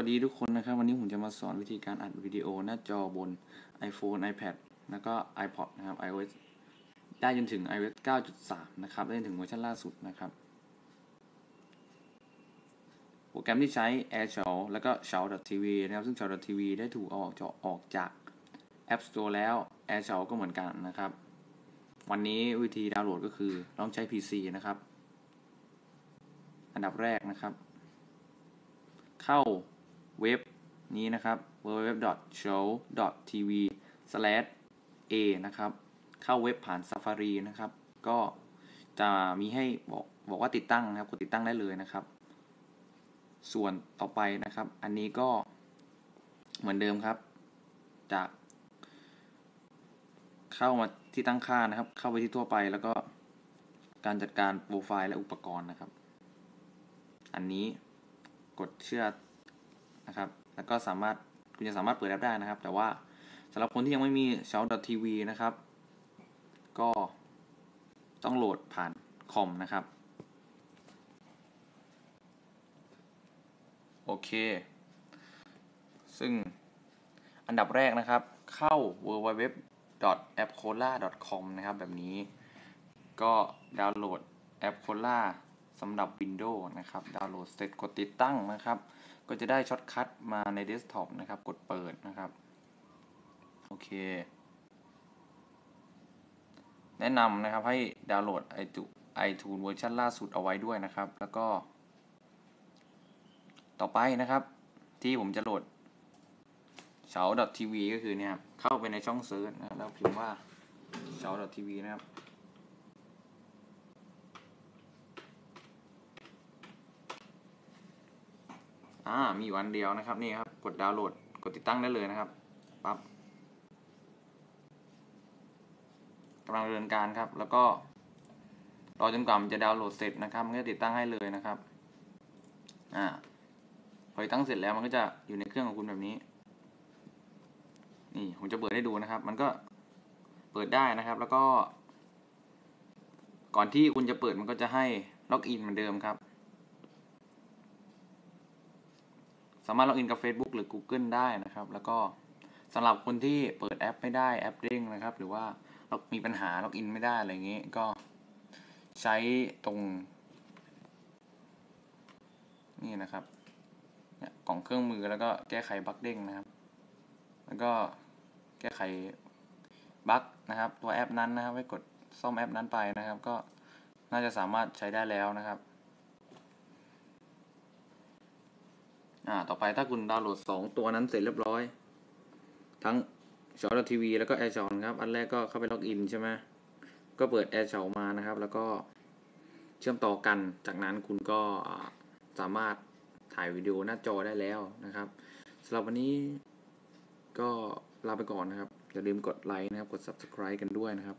วัสดีทุกคนนะครับ วันนี้ผมจะมาสอนวิธีการอัดวิดีโอหน้าจอบน iPhone iPad แล้วก็ iPod นะครับ iOS ได้จนถึง iOS 9.3 นะครับ ได้จนถึงเวอร์ชันล่าสุดนะครับ โปรแกรมที่ใช้ AirShow แล้วก็ Show.tv นะครับ ซึ่ง Show.tv ได้ถูกเอาออกจากออกจาก App Store แล้ว AirShow ก็เหมือนกันนะครับ วันนี้วิธีดาวน์โหลดก็คือต้องใช้ PC นะครับ อันดับแรกนะครับ เข้า เว็บนี้นะครับ www.show.tv/a นะครับ เข้าเว็บผ่าน Safari นะครับ ก็จะมีให้บอกบอกว่าติดตั้งนะครับ กดติดตั้งได้เลยนะครับ ส่วนต่อไปนะครับ อันนี้ก็เหมือนเดิมครับ จาก เข้ามาที่ตั้งค่านะครับ เข้าไปที่ทั่วไปแล้วก็การจัดการโปรไฟล์และอุปกรณ์นะครับ อันนี้กดเชื่อ นะครับ แล้วก็สามารถคุณจะสามารถเปิดแอปได้นะครับ แต่ว่าสำหรับคนที่ยังไม่มี s h o u t TV นะครับ ก็ต้องโหลดผ่านคอมนะครับ โอเค ซึ่งอันดับแรกนะครับ เข้า www.appcola.com นะครับ แบบนี้ก็ดาวน์โหลดแอป Cola สำหรับ Windows นะครับดาวน์โหลดเสร็จกดติดตั้งนะครับ ก็จะได้ช็อตคัทมาในเดสก์ท็อปนะครับ กดเปิดนะครับ โอเค แนะนำนะครับให้ดาวน์โหลด iTunes เวอร์ชันล่าสุดเอาไว้ด้วยนะครับ แล้วก็ ต่อไปนะครับ ที่ผมจะโหลดเฉา .tv ก็คือเนี่ยเข้าไปในช่องเซิร์ชนะแล้วพิมพ์ว่าเฉา .tv นะครับ อ่ามีวันเดียวนะครับนี่ครับกดดาวน์โหลดกดติดตั้งได้เลยนะครับปั๊บกำลังดำเนินการครับ แล้วก็รอจนกว่ามันจะดาวน์โหลดเสร็จนะครับมันก็ติดตั้งให้เลยนะครับอ่าพอติดตั้งเสร็จแล้วมันก็จะอยู่ในเครื่องของคุณแบบนี้ นี่ผมจะเปิดให้ดูนะครับ มันก็เปิดได้นะครับ แล้วก็ ก่อนที่คุณจะเปิดมันก็จะให้ล็อกอินเหมือนเดิมครับ สามารถล็อกอินกับ Facebook หรือ Google ได้นะครับ แล้วก็สำหรับคนที่เปิดแอปไม่ได้แอปเด้งนะครับ หรือว่ามีปัญหาล็อกอินไม่ได้อะไรเงี้ยก็ใช้ตรง นี่นะครับกล่องเครื่องมือแล้วก็แก้ไขบั๊กเด้งนะครับ แล้วก็แก้ไขบั๊กนะครับ ตัวแอปนั้นนะครับไว้กดซ่อมแอปนั้นไปนะครับ ก็น่าจะสามารถใช้ได้แล้วนะครับ อ่าต่อไปถ้าคุณดาวน์โหลด 2 ตัวนั้นเสร็จเรียบร้อย ทั้งชอ t ทีวีแล้วก็แอร์ชอนครับ อันแรกก็เข้าไปล็อกอินใช่ไหมก็เปิดแอร์ชอมานะครับ แล้วก็เชื่อมต่อกัน จากนั้นคุณก็สามารถถ่ายวิดีโอหน้าจอได้แล้วนะครับสำหรับวันนี้ก็ลาไปก่อนนะครับ อย่าลืมกดไลค์นะครับ กด subscribe กันด้วยนะครับ